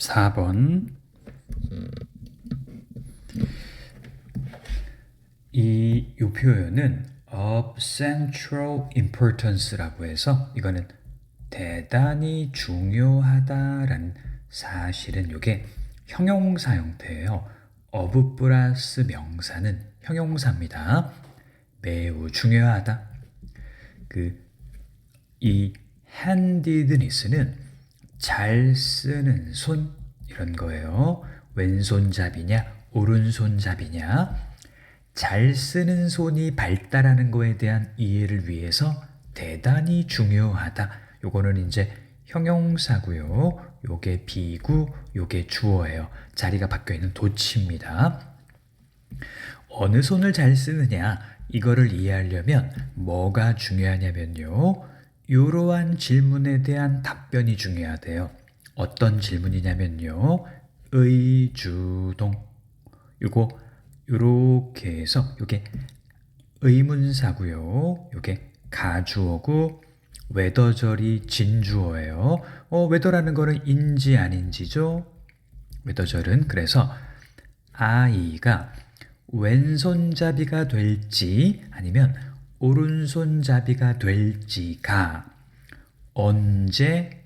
4번 이, 이 표현은 of central importance라고 해서 이거는 대단히 중요하다라는 사실은 이게 형용사 형태예요. of 플러스 명사는 형용사입니다. 매우 중요하다. 그 이 handedness는 잘 쓰는 손 이런 거예요. 왼손잡이냐 오른손잡이냐 잘 쓰는 손이 발달하는 거에 대한 이해를 위해서 대단히 중요하다. 요거는 이제 형용사고요. 요게 비구, 요게 주어예요. 자리가 바뀌어 있는 도치입니다. 어느 손을 잘 쓰느냐 이거를 이해하려면 뭐가 중요하냐면요. 이러한 질문에 대한 답변이 중요하대요. 어떤 질문이냐면요. 의주동. 요거 요렇게 해서 요게 의문사고요. 요게 가주어고 웨더절이 진주어예요. 어, 웨더라는 거는 인지 아닌지죠? 웨더절은 그래서 아이가 왼손잡이가 될지 아니면 오른손잡이가 될지가 언제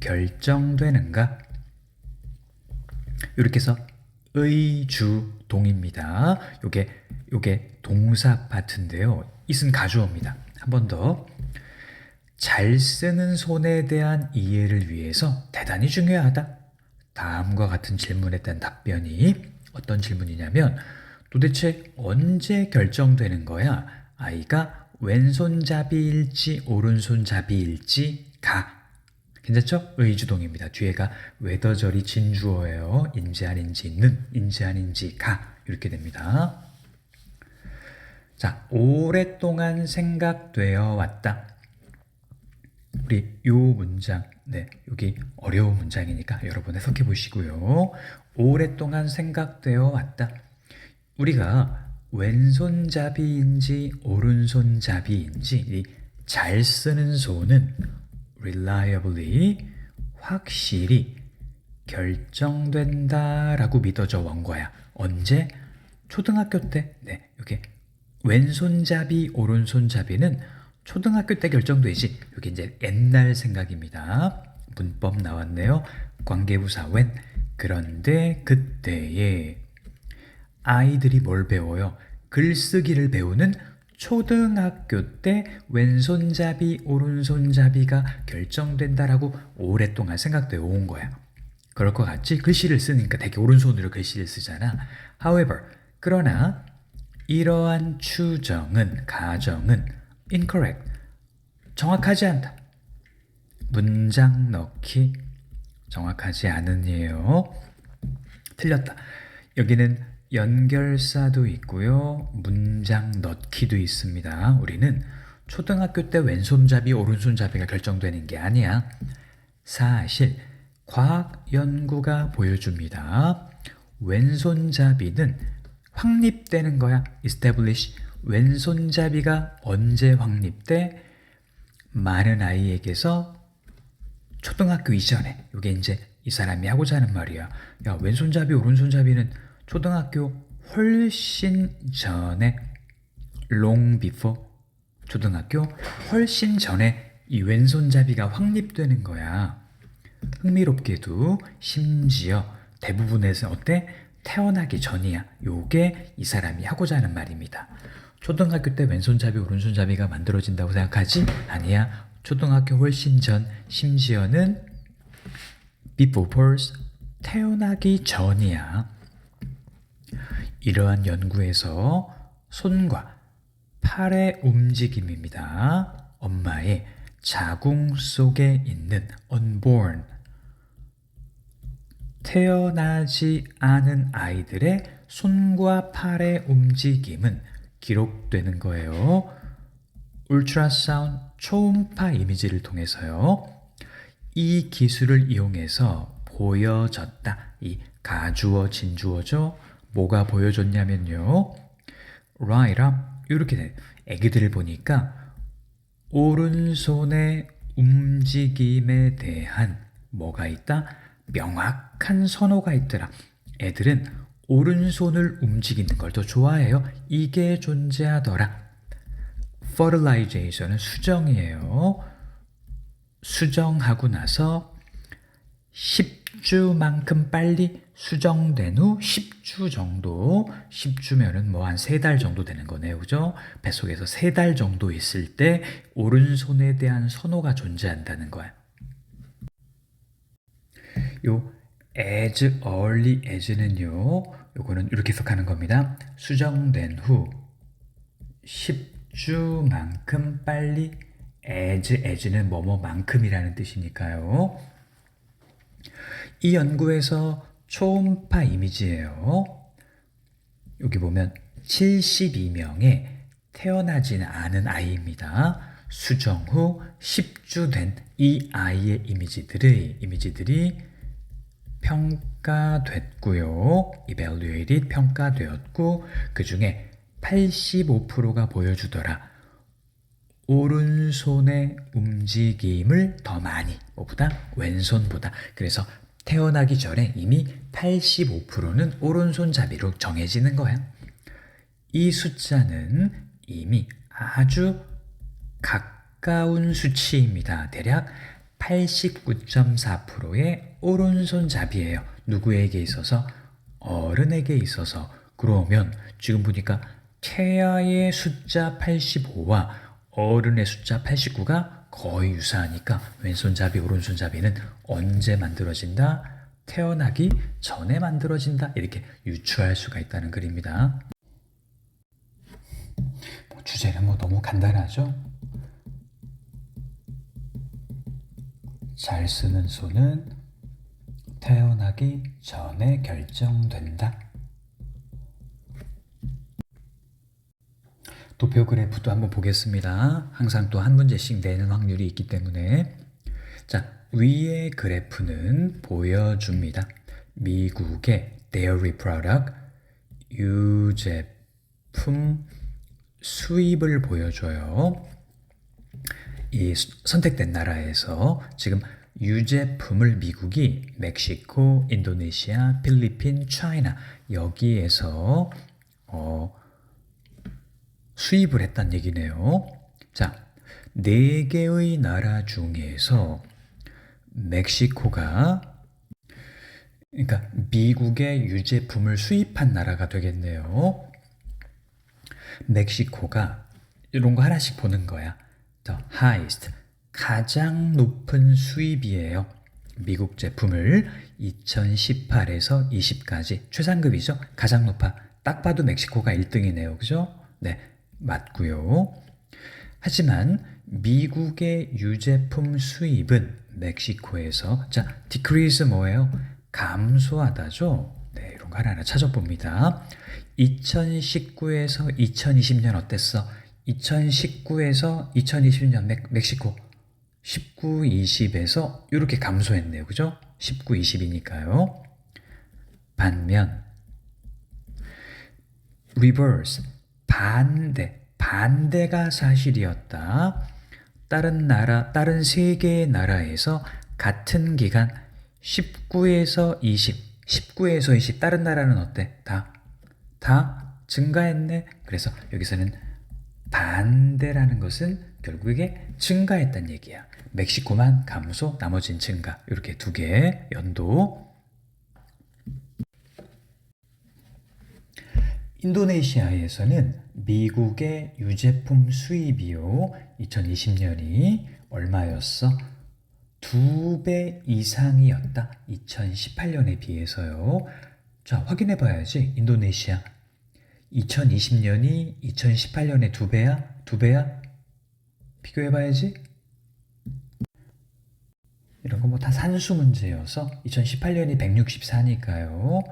결정되는가? 이렇게 해서 의주동입니다. 요게 요게 동사 파트인데요. 이은 가주어입니다. 한 번 더. 잘 쓰는 손에 대한 이해를 위해서 대단히 중요하다. 다음과 같은 질문에 대한 답변이 어떤 질문이냐면 도대체 언제 결정되는 거야? 아이가 왼손잡이일지 오른손잡이일지가 괜찮죠? 의주동입니다. 뒤에가 웨더절이 진주어예요. 인지 아닌지 는 인지 아닌지 가 이렇게 됩니다. 자, 오랫동안 생각되어 왔다. 우리 요 문장, 네, 여기 어려운 문장이니까 여러분 해석해 보시고요. 오랫동안 생각되어 왔다. 우리가 왼손잡이인지 오른손잡이인지 잘 쓰는 손은 reliably 확실히 결정된다라고 믿어져 온 거야. 언제? 초등학교 때. 네, 이게 왼손잡이, 오른손잡이는 초등학교 때 결정되지. 이게 이제 옛날 생각입니다. 문법 나왔네요. 관계부사 wen. 그런데 그때에 아이들이 뭘 배워요? 글쓰기를 배우는 초등학교 때 왼손잡이, 오른손잡이가 결정된다라고 오랫동안 생각되어 온 거야. 그럴 것 같지? 글씨를 쓰니까 되게 오른손으로 글씨를 쓰잖아. However, 그러나 이러한 추정은, 가정은 incorrect, 정확하지 않다. 문장 넣기 정확하지 않은이에요. 틀렸다. 여기는 연결사도 있고요. 문장 넣기도 있습니다. 우리는 초등학교 때 왼손잡이, 오른손잡이가 결정되는 게 아니야. 사실 과학 연구가 보여줍니다. 왼손잡이는 확립되는 거야. establish. 왼손잡이가 언제 확립돼? 많은 아이에게서 초등학교 이전에 이게 이제 이 사람이 하고자 하는 말이야. 야 왼손잡이 오른손잡이는 초등학교 훨씬 전에 long before 초등학교 훨씬 전에 이 왼손잡이가 확립되는 거야. 흥미롭게도 심지어 대부분에서 어때? 태어나기 전이야. 요게 이 사람이 하고자 하는 말입니다. 초등학교 때 왼손잡이 오른손잡이가 만들어진다고 생각하지? 아니야. 초등학교 훨씬 전 심지어는 before birth 태어나기 전이야. 이러한 연구에서 손과 팔의 움직임입니다. 엄마의 자궁 속에 있는 unborn 태어나지 않은 아이들의 손과 팔의 움직임은 기록되는 거예요. 울트라사운드 초음파 이미지를 통해서요. 이 기술을 이용해서 보여졌다. 이 가주어 진주어죠. 뭐가 보여줬냐면요. right up 이렇게 돼. 애기들을 보니까 오른손의 움직임에 대한 뭐가 있다? 명확한 선호가 있더라. 애들은 오른손을 움직이는 걸 더 좋아해요. 이게 존재하더라. fertilization은 수정이에요. 수정하고 나서 10 주만큼 빨리 수정된 후 10주 정도, 10주면은 뭐 한 세 달 정도 되는 거네요. 그죠? 뱃속에서 세 달 정도 있을 때 오른손에 대한 선호가 존재한다는 거야. 요 as early as는요. 요거는 이렇게 해석하는 겁니다. 수정된 후 10주만큼 빨리 as as는 뭐뭐만큼이라는 뜻이니까요. 이 연구에서 초음파 이미지예요. 여기 보면 72명의 태어나지는 않은 아이입니다. 수정 후 10주 된 이 아이의 이미지들이 이미지들이 평가됐고요. evaluated 평가되었고 그 중에 85%가 보여주더라. 오른손의 움직임을 더 많이 뭐보다 왼손보다 그래서 태어나기 전에 이미 85%는 오른손잡이로 정해지는 거야. 이 숫자는 이미 아주 가까운 수치입니다. 대략 89.4%의 오른손잡이예요. 누구에게 있어서? 어른에게 있어서. 그러면 지금 보니까 태아의 숫자 85와 어른의 숫자 89가 거의 유사하니까 왼손잡이, 오른손잡이는 언제 만들어진다? 태어나기 전에 만들어진다. 이렇게 유추할 수가 있다는 글입니다. 뭐 주제는 뭐 너무 간단하죠? 잘 쓰는 손은 태어나기 전에 결정된다. 도표 그래프도 한번 보겠습니다. 항상 또 한 문제씩 내는 확률이 있기 때문에 자 위의 그래프는 보여줍니다. 미국의 dairy product 유제품 수입을 보여줘요. 이 선택된 나라에서 지금 유제품을 미국이 멕시코, 인도네시아, 필리핀, 차이나 여기에서 어, 수입을 했단 얘기네요. 자, 네 개의 나라 중에서 멕시코가 그러니까 미국의 유제품을 수입한 나라가 되겠네요. 멕시코가 이런 거 하나씩 보는 거야. The highest 가장 높은 수입이에요. 미국 제품을 2018에서 20까지 최상급이죠. 가장 높아. 딱 봐도 멕시코가 1등이네요. 그죠? 네. 맞고요. 하지만 미국의 유제품 수입은 멕시코에서 자, decrease 뭐예요? 감소하다죠. 네, 이런 거 하나하나 찾아봅니다. 2019에서 2020년 어땠어? 2019에서 2020년 멕, 멕시코 19, 20에서 이렇게 감소했네요. 그죠? 19, 20이니까요. 반면 reverse 반대 반대가 사실이었다. 다른 나라 다른 세 개의 나라에서 같은 기간 19에서 20 19에서 20 다른 나라는 어때? 다 다 증가했네. 그래서 여기서는 반대라는 것은 결국에 증가했단 얘기야. 멕시코만 감소, 나머진 증가. 이렇게 두 개 연도. 인도네시아에서는 미국의 유제품 수입이요. 2020년이 얼마였어? 두 배 이상이었다. 2018년에 비해서요. 자, 확인해 봐야지. 인도네시아. 2020년이 2018년에 두 배야? 두 배야? 비교해 봐야지. 이런 거 뭐 다 산수 문제여서 2018년이 164니까요.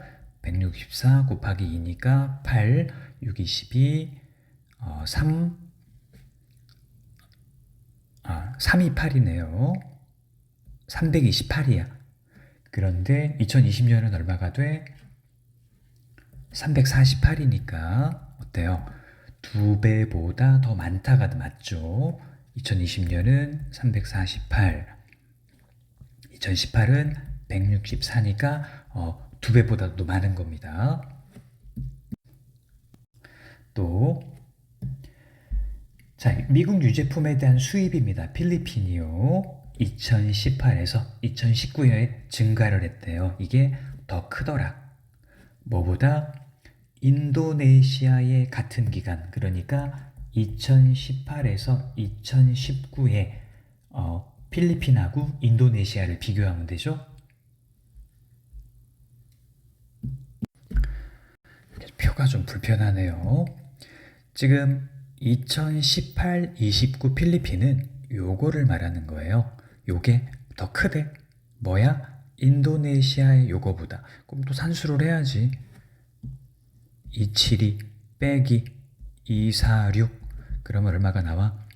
164 곱하기 2니까 8, 6, 22, 어, 3, 아, 328이네요. 328이야. 그런데 2020년은 얼마가 돼? 348이니까 어때요? 두 배보다 더 많다가 맞죠? 2020년은 348, 2018은 164니까 어, 두 배보다도 많은 겁니다. 또 자, 미국 유제품에 대한 수입입니다. 필리핀이요. 2018에서 2019에 증가를 했대요. 이게 더 크더라. 뭐보다 인도네시아의 같은 기간, 그러니까 2018에서 2019에 어, 필리핀하고 인도네시아를 비교하면 되죠. 표가 좀 불편하네요. 지금 2018, 29 필리핀은 요거를 말하는 거예요. 요게 더 크대. 뭐야? 인도네시아의 요거보다. 그럼 또 산수를 해야지. 272 빼기 246 그러면 얼마가 나와?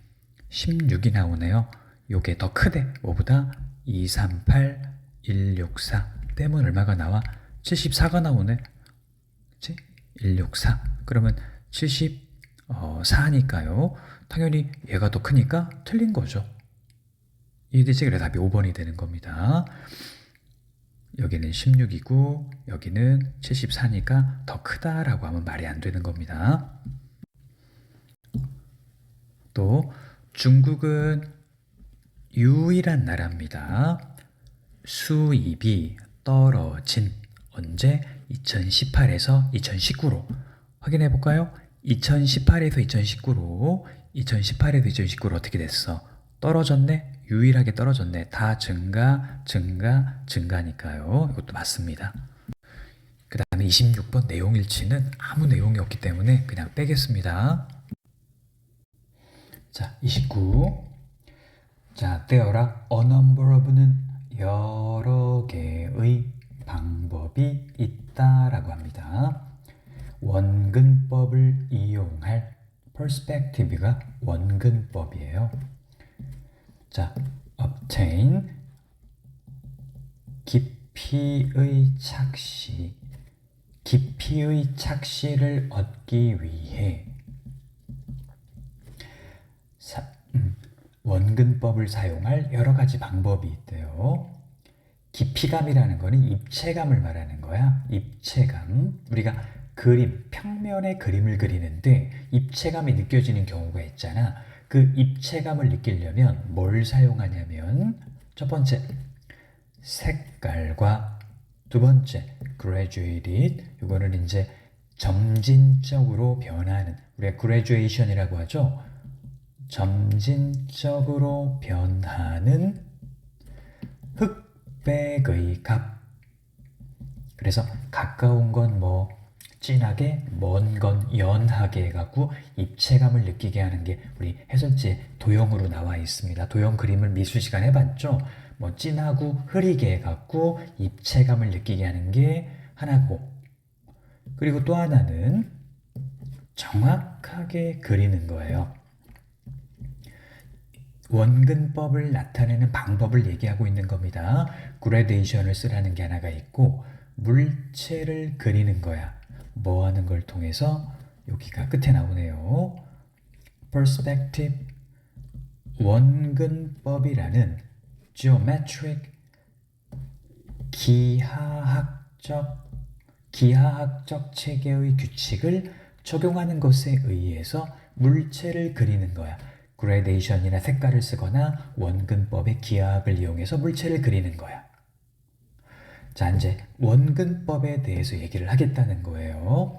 16이 나오네요. 요게 더 크대. 뭐보다? 238 164 때문에 얼마가 나와? 74가 나오네. 그치? 164 그러면 74니까요. 당연히 얘가 더 크니까 틀린 거죠. 이해되지? 그래 답이 5번이 되는 겁니다. 여기는 16이고 여기는 74니까 더 크다라고 하면 말이 안 되는 겁니다. 또 중국은 유일한 나라입니다. 수입이 떨어진 언제 2018에서 2019로 확인해 볼까요? 2018에서 2019로 2018에서 2019로 어떻게 됐어? 떨어졌네? 유일하게 떨어졌네. 다 증가, 증가, 증가니까요. 이것도 맞습니다. 그 다음에 26번 내용 일치는 아무 내용이 없기 때문에 그냥 빼겠습니다. 자, 29. 자, there are a number of는 여러 개의 방법이 있다라고 합니다. 원근법을 이용할 perspective가 원근법이에요. 자, obtain 깊이의 착시 깊이의 착시를 얻기 위해 사, 음, 원근법을 사용할 여러 가지 방법이 있대요. 깊이감이라는 거는 입체감을 말하는 거야. 입체감. 우리가 그림, 평면의 그림을 그리는데 입체감이 느껴지는 경우가 있잖아. 그 입체감을 느끼려면 뭘 사용하냐면 첫 번째 색깔과 두 번째 graduated 이거는 이제 점진적으로 변하는 우리가 graduation이라고 하죠. 점진적으로 변하는 흑 백의 값. 그래서 가까운 건 뭐 진하게, 먼 건 연하게 해갖고 입체감을 느끼게 하는 게 우리 해설지에 도형으로 나와 있습니다. 도형 그림을 미술 시간 해봤죠? 뭐 진하고 흐리게 해갖고 입체감을 느끼게 하는 게 하나고 그리고 또 하나는 정확하게 그리는 거예요. 원근법을 나타내는 방법을 얘기하고 있는 겁니다. 그레데이션을 쓰라는 게 하나가 있고 물체를 그리는 거야. 뭐 하는 걸 통해서 여기가 끝에 나오네요. perspective 원근법이라는 geometric 기하학적 기하학적 체계의 규칙을 적용하는 것에 의해서 물체를 그리는 거야. 그레데이션이나 색깔을 쓰거나 원근법의 기하학을 이용해서 물체를 그리는 거야. 자, 이제 원근법에 대해서 얘기를 하겠다는 거예요.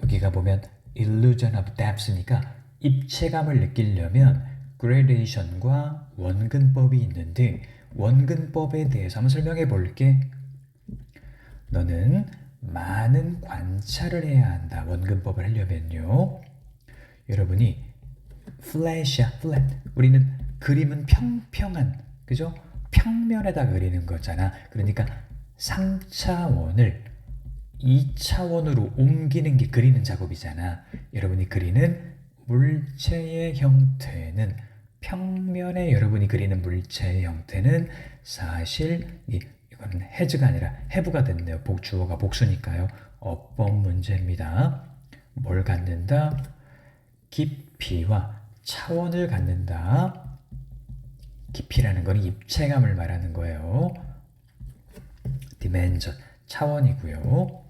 여기가 보면 illusion of depth니까 입체감을 느끼려면 gradation과 원근법이 있는데 원근법에 대해서 한번 설명해 볼게. 너는 많은 관찰을 해야 한다. 원근법을 하려면요. 여러분이 flat이야, flat. 우리는 그림은 평평한, 그죠? 평면에다 그리는 거잖아. 그러니까 3차원을 2차원으로 옮기는 게 그리는 작업이잖아. 여러분이 그리는 물체의 형태는 평면에 여러분이 그리는 물체의 형태는 사실 이 이거는 해즈가 아니라 해부가 됐네요. 복 주어가 복수니까요. 어법 문제입니다. 뭘 갖는다? 깊이와 차원을 갖는다. 깊이라는 건 입체감을 말하는 거예요. dimension 차원이고요.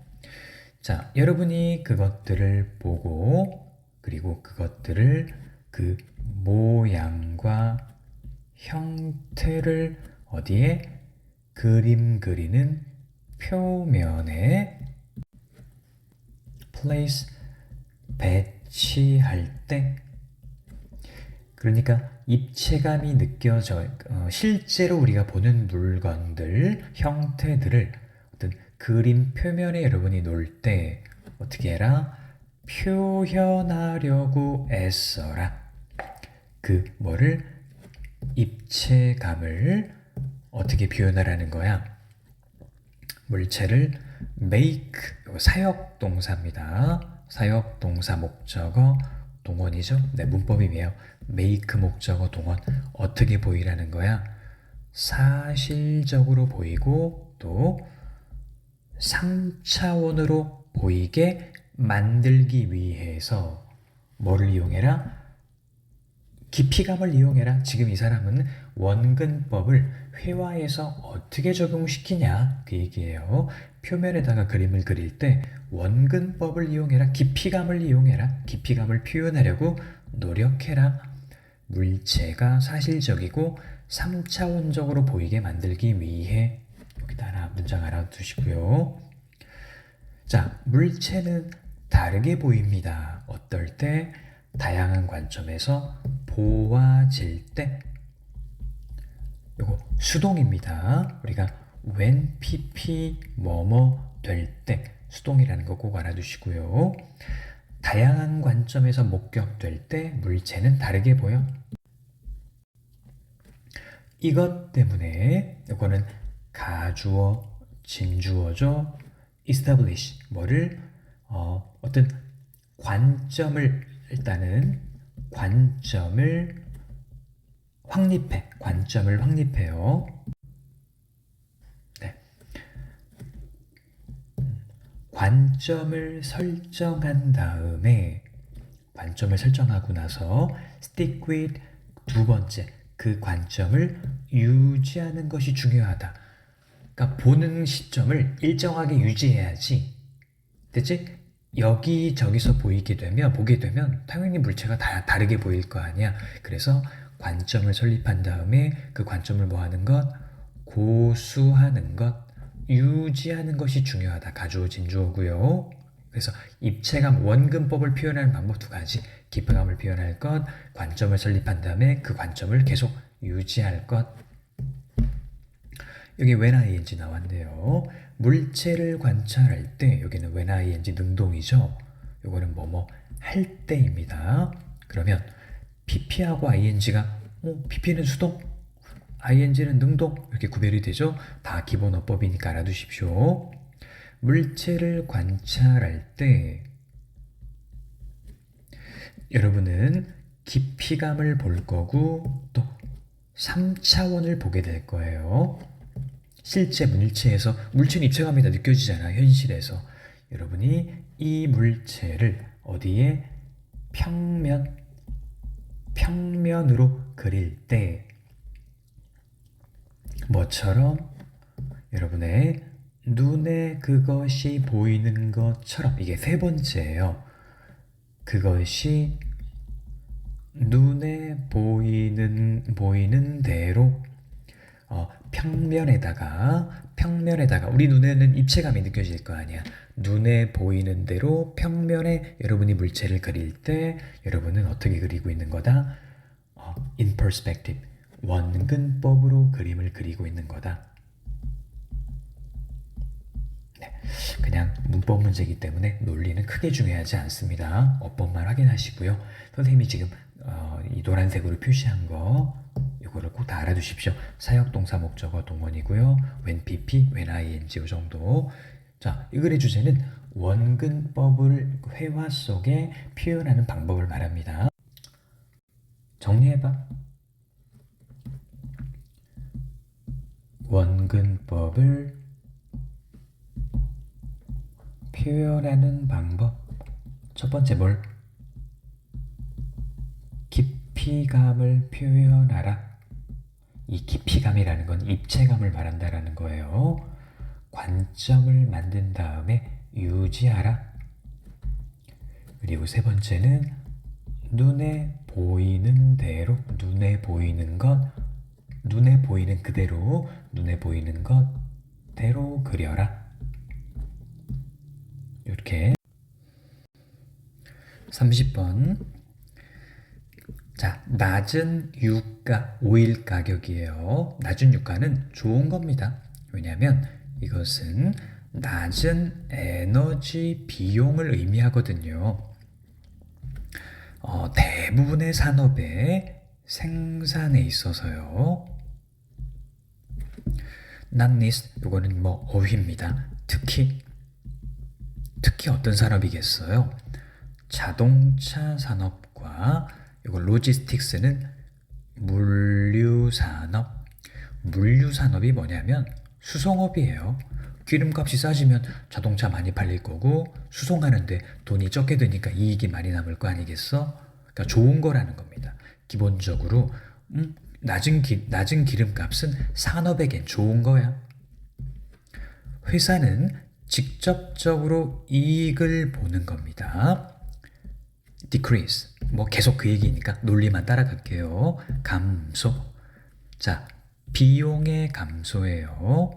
자, 여러분이 그것들을 보고 그리고 그것들을 그 모양과 형태를 어디에 그림 그리는 표면에 place 배치할 때 그러니까 입체감이 느껴져 어, 실제로 우리가 보는 물건들 형태들을 어떤 그림 표면에 여러분이 놓을 때 어떻게 해라? 표현하려고 애써라. 그 뭐를? 입체감을 어떻게 표현하라는 거야? 물체를 make 사역 동사입니다. 사역 동사 목적어 동원이죠 네 문법이에요 make 목적어 동원 어떻게 보이라는 거야 사실적으로 보이고 또 3차원으로 보이게 만들기 위해서 뭐를 이용해라? 깊이감을 이용해라. 지금 이 사람은 원근법을 회화에서 어떻게 적용시키냐 그 얘기예요. 표면에다가 그림을 그릴 때 원근법을 이용해라. 깊이감을 이용해라. 깊이감을 표현하려고 노력해라. 물체가 사실적이고 3차원적으로 보이게 만들기 위해 여기다 하나 문장 알아두시고요. 자, 물체는 다르게 보입니다. 어떨 때 다양한 관점에서 보아질 때 요거 수동입니다. 우리가 when pp 뭐뭐 될 때 수동이라는 거 꼭 알아두시고요. 다양한 관점에서 목격될 때 물체는 다르게 보여. 이것 때문에 이거는 가주어, 진주어죠. establish 뭐를 어, 어떤 관점을 일단은 관점을 확립해 관점을 확립해요. 네. 관점을 설정한 다음에 관점을 설정하고 나서 stick with 두 번째 그 관점을 유지하는 것이 중요하다. 그러니까 보는 시점을 일정하게 유지해야지. 됐지? 여기 저기서 보이게 되면 보게 되면 당연히 물체가 다 다르게 보일 거 아니야. 그래서 관점을 설립한 다음에 그 관점을 뭐 하는 것? 고수하는 것, 유지하는 것이 중요하다. 가주어 진주어고요. 그래서 입체감 원근법을 표현하는 방법 두 가지. 깊이감을 표현할 것, 관점을 설립한 다음에 그 관점을 계속 유지할 것. 여기 when ing 나왔네요. 물체를 관찰할 때 여기는 when ing 능동이죠. 요거는 뭐뭐 할 때입니다. 그러면 pp하고 ing가 어, pp는 수동, ing는 능동 이렇게 구별이 되죠. 다 기본 어법이니까 알아두십시오. 물체를 관찰할 때 여러분은 깊이감을 볼 거고 또 3차원을 보게 될 거예요. 실제 물체에서 물체는 입체감이 다 느껴지잖아 현실에서 여러분이 이 물체를 어디에 평면 평면으로 그릴 때 뭐처럼 여러분의 눈에 그것이 보이는 것처럼 이게 세 번째예요. 그것이 눈에 보이는 보이는 대로 어, 평면에다가 평면에다가 우리 눈에는 입체감이 느껴질 거 아니야. 눈에 보이는 대로 평면에 여러분이 물체를 그릴 때 여러분은 어떻게 그리고 있는 거다? 어, in perspective 원근법으로 그림을 그리고 있는 거다. 네, 그냥 문법 문제이기 때문에 논리는 크게 중요하지 않습니다. 어법만 확인하시고요. 선생님이 지금 어, 이 노란색으로 표시한 거 이거를 꼭 다 알아두십시오. 사역 동사 목적어 동원이고요. when pp, when ing 이 정도. 자, 이 글의 주제는 원근법을 회화 속에 표현하는 방법을 말합니다. 정리해봐. 원근법을 표현하는 방법. 첫 번째 뭘? 깊이감을 표현하라. 이 깊이감이라는 건 입체감을 말한다라는 거예요. 관점을 만든 다음에 유지하라. 그리고 세 번째는 눈에 보이는 대로 눈에 보이는 것 눈에 보이는 그대로 눈에 보이는 것대로 그려라. 이렇게 30번 자, 낮은 유가 오일 가격이에요. 낮은 유가는 좋은 겁니다. 왜냐하면 이것은 낮은 에너지 비용을 의미하거든요. 어, 대부분의 산업의 생산에 있어서요. not 이거는 뭐 어휘입니다. 특히 특히 어떤 산업이겠어요? 자동차 산업과 이거 로지스틱스는 물류 산업. 물류 산업이 뭐냐면 수송업이에요. 기름값이 싸지면 자동차 많이 팔릴 거고 수송하는데 돈이 적게 드니까 이익이 많이 남을 거 아니겠어? 그러니까 좋은 거라는 겁니다. 기본적으로 음, 낮은 기, 낮은 기름값은 산업에겐 좋은 거야. 회사는 직접적으로 이익을 보는 겁니다. decrease. 뭐 계속 그 얘기니까 논리만 따라갈게요. 감소. 자, 비용의 감소예요.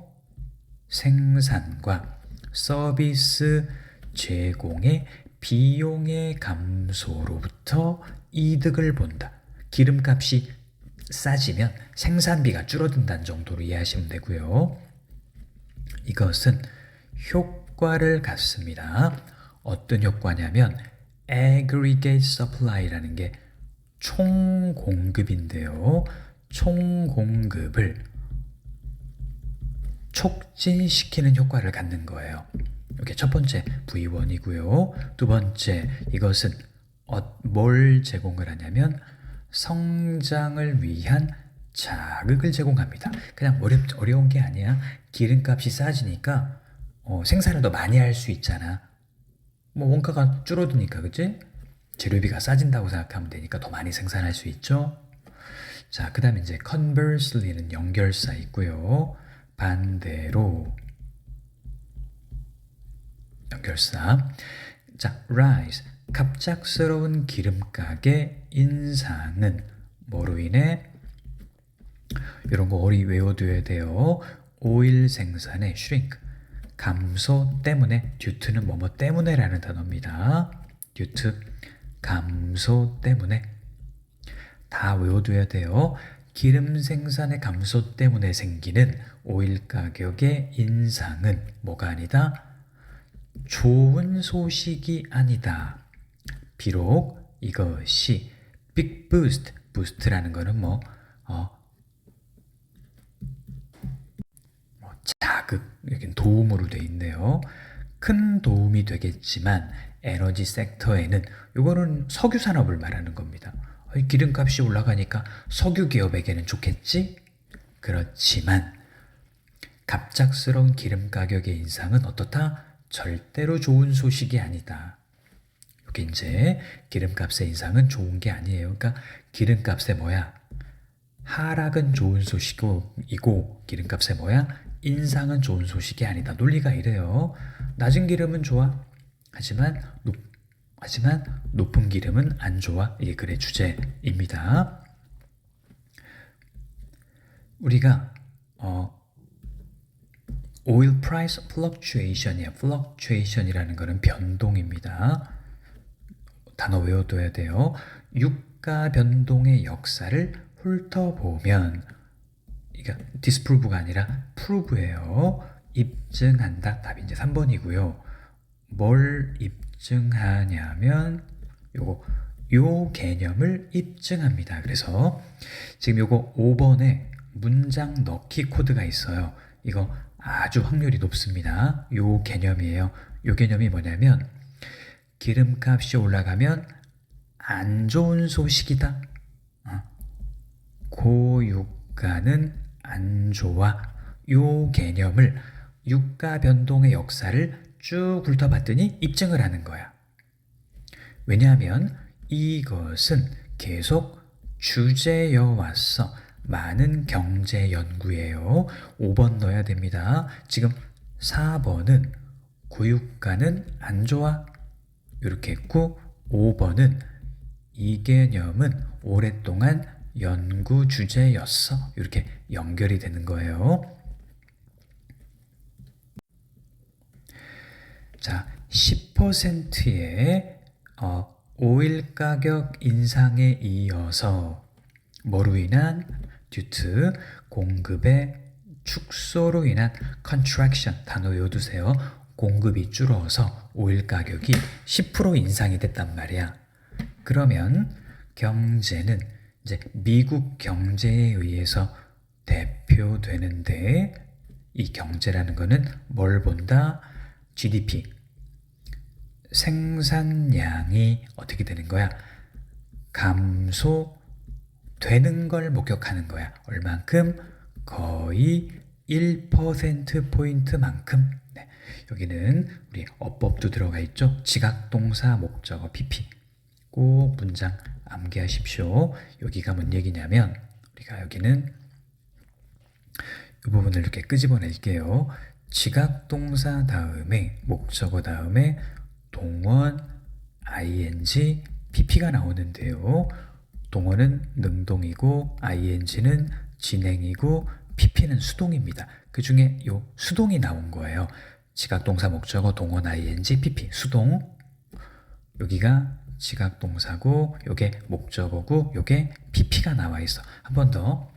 생산과 서비스 제공의 비용의 감소로부터 이득을 본다. 기름값이 싸지면 생산비가 줄어든다는 정도로 이해하시면 되고요. 이것은 효과를 갖습니다. 어떤 효과냐면 aggregate supply라는 게 총 공급인데요. 총 공급을 촉진시키는 효과를 갖는 거예요. 이게 첫 번째 V1이고요. 두 번째 이것은 어, 뭘 제공을 하냐면 성장을 위한 자극을 제공합니다. 그냥 어렵, 어려운 게 아니야. 기름값이 싸지니까 어, 생산을 더 많이 할 수 있잖아. 뭐 원가가 줄어드니까 그치? 재료비가 싸진다고 생각하면 되니까 더 많이 생산할 수 있죠. 자, 그 다음에 이제 conversely는 연결사 있고요. 반대로 연결사. 자, rise. 갑작스러운 기름가게 인상은 뭐로 인해? 이런 거 어리 외워둬야 돼요. 오일 생산의 shrink. 감소 때문에 due는 뭐뭐 때문에라는 단어입니다. due 감소 때문에 다 외워둬야 돼요. 기름 생산의 감소 때문에 생기는 오일 가격의 인상은 뭐가 아니다? 좋은 소식이 아니다. 비록 이것이 빅 부스트, 부스트라는 거는 뭐, 어, 뭐 자극, 여긴 도움으로 돼 있네요. 큰 도움이 되겠지만 에너지 섹터에는 이거는 석유 산업을 말하는 겁니다. 기름값이 올라가니까 석유 기업에게는 좋겠지? 그렇지만 갑작스러운 기름 가격의 인상은 어떻다? 절대로 좋은 소식이 아니다. 이게 이제 기름값의 인상은 좋은 게 아니에요. 그러니까 기름값의 뭐야? 하락은 좋은 소식이고 기름값의 뭐야? 인상은 좋은 소식이 아니다. 논리가 이래요. 낮은 기름은 좋아. 하지만 높, 하지만 높은 기름은 안 좋아. 이게 글의 주제입니다. 우리가 어, oil price fluctuation이야. fluctuation이라는 것은 변동입니다. 단어 외워둬야 돼요. 유가 변동의 역사를 훑어보면 이게 disprove가 아니라 prove예요. 입증한다. 답이 이제 3번이고요. 뭘 입증하냐면 요거 요 개념을 입증합니다. 그래서 지금 요거 5번에 문장 넣기 코드가 있어요. 이거 아주 확률이 높습니다. 요 개념이에요. 요 개념이 뭐냐면 기름값이 올라가면 안 좋은 소식이다. 어. 고유가는 안 좋아. 요 개념을 유가 변동의 역사를 쭉 훑어봤더니 입증을 하는 거야. 왜냐하면 이것은 계속 주제여 왔어. 많은 경제 연구예요. 5번 넣어야 됩니다. 지금 4번은 구육가는 안 좋아. 이렇게 했고 5번은 이 개념은 오랫동안 연구 주제였어. 이렇게 연결이 되는 거예요. 자, 10%의 어, 오일 가격 인상에 이어서 뭐로 인한 to 공급의 축소로 인한 contraction 단어 외워두세요. 공급이 줄어서 오일 가격이 10% 인상이 됐단 말이야. 그러면 경제는 이제 미국 경제에 의해서 대표되는데 이 경제라는 거는 뭘 본다? GDP 생산량이 어떻게 되는 거야? 감소되는 걸 목격하는 거야. 얼만큼? 거의 1%포인트만큼. 네. 여기는 우리 어법도 들어가 있죠. 지각동사 목적어 PP. 꼭 문장 암기하십시오. 여기가 뭔 얘기냐면 우리가 여기는 이 부분을 이렇게 끄집어낼게요. 지각동사 다음에 목적어 다음에 동원 ing pp가 나오는데요. 동원은 능동이고 ing는 진행이고 pp는 수동입니다. 그 중에 요 수동이 나온 거예요. 지각동사 목적어 동원 ing pp 수동 여기가 지각동사고 요게 목적어고 요게 pp가 나와 있어. 한 번 더.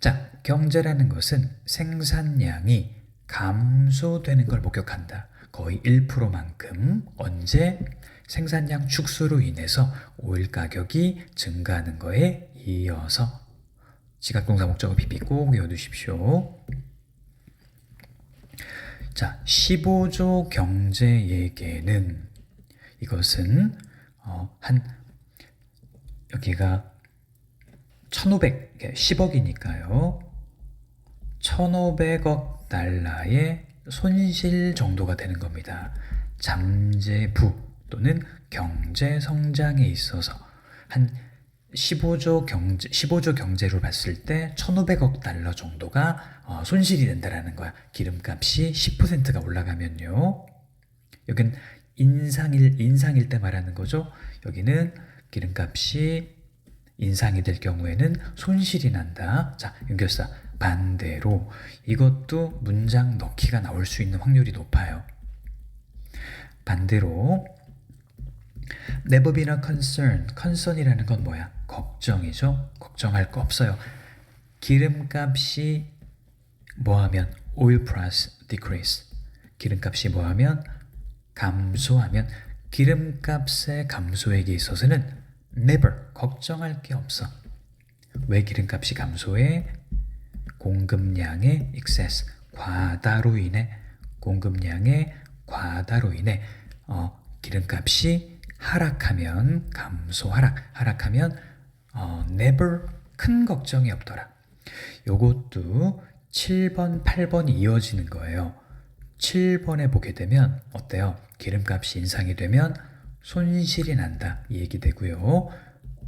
자, 경제라는 것은 생산량이 감소되는 걸 목격한다. 거의 1%만큼 언제 생산량 축소로 인해서 오일 가격이 증가하는 거에 이어서 지각동사 목적어 PP 꼭 외워두십시오. 자, 15조 경제 예계는 이것은 어, 한 여기가 1,500, 10억이니까요. 1,500억 달러의 손실 정도가 되는 겁니다. 잠재부 또는 경제 성장에 있어서 한 15조 경제 15조 경제로 봤을 때 1,500억 달러 정도가 어, 손실이 된다라는 거야. 기름값이 10%가 올라가면요. 여긴 인상일 인상일 때 말하는 거죠. 여기는 기름값이 인상이 될 경우에는 손실이 난다. 자, 연결사 반대로 이것도 문장 넣기가 나올 수 있는 확률이 높아요. 반대로 never been a concern. concern이라는 건 뭐야? 걱정이죠. 걱정할 거 없어요. 기름값이 뭐하면 oil price decrease. 기름값이 뭐하면 감소하면 기름값의 감소액에 있어서는 never 걱정할 게 없어. 왜 기름값이 감소해? 공급량의 excess 과다로 인해 공급량의 과다로 인해 어, 기름값이 하락하면 감소 하락 하락하면 어, never 큰 걱정이 없더라. 요것도 7번, 8번이 이어지는 거예요. 7번에 보게 되면 어때요? 기름값이 인상이 되면 손실이 난다. 이 얘기 되고요.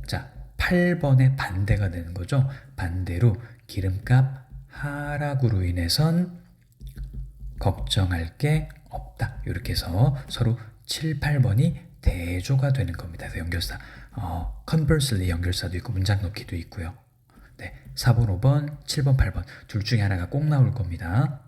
자, 8번의 반대가 되는 거죠. 반대로 기름값 하락으로 인해선 걱정할 게 없다. 이렇게 해서 서로 7, 8번이 대조가 되는 겁니다. 그래서 연결사, 어, conversely 연결사도 있고 문장 넣기도 있고요. 네, 4번, 5번, 7번, 8번 둘 중에 하나가 꼭 나올 겁니다.